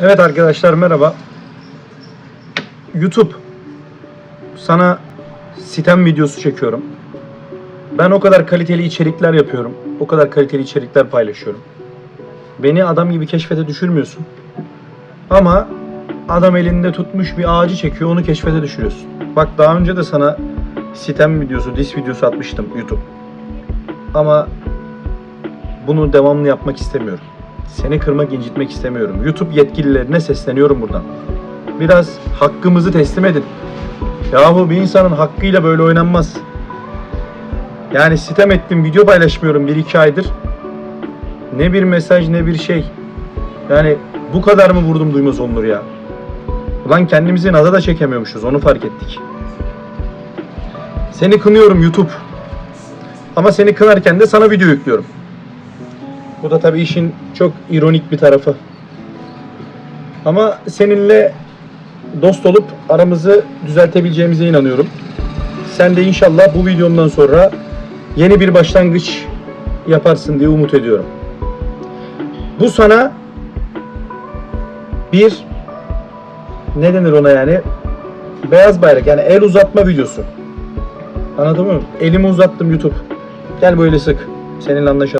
Evet arkadaşlar merhaba. YouTube sana sitem videosu çekiyorum. Ben o kadar kaliteli içerikler yapıyorum. O kadar kaliteli içerikler paylaşıyorum. Beni adam gibi keşfete düşürmüyorsun. Ama adam elinde tutmuş bir ağacı çekiyor onu keşfete düşürüyorsun. Bak daha önce de sana sitem videosu, dis videosu atmıştım YouTube. Ama bunu devamlı yapmak istemiyorum. Seni kırmak, incitmek istemiyorum. YouTube yetkililerine sesleniyorum buradan. Biraz hakkımızı teslim edin. Yahu bir insanın hakkıyla böyle oynanmaz. Yani sitem ettim, video paylaşmıyorum 1-2 aydır. Ne bir mesaj ne bir şey. Yani bu kadar mı vurdum duymaz olunur ya? Ulan kendimizi naza da çekemiyormuşuz onu fark ettik. Seni kınıyorum YouTube. Ama seni kınarken de sana video yüklüyorum. Bu da tabii işin çok ironik bir tarafı. Ama seninle dost olup aramızı düzeltebileceğimize inanıyorum. Sen de inşallah bu videomdan sonra yeni bir başlangıç yaparsın diye umut ediyorum. Bu sana bir ne denir ona yani? Beyaz bayrak yani el uzatma videosu. Anladın mı? Elimi uzattım YouTube. Gel böyle sık. Seninle anlaşalım.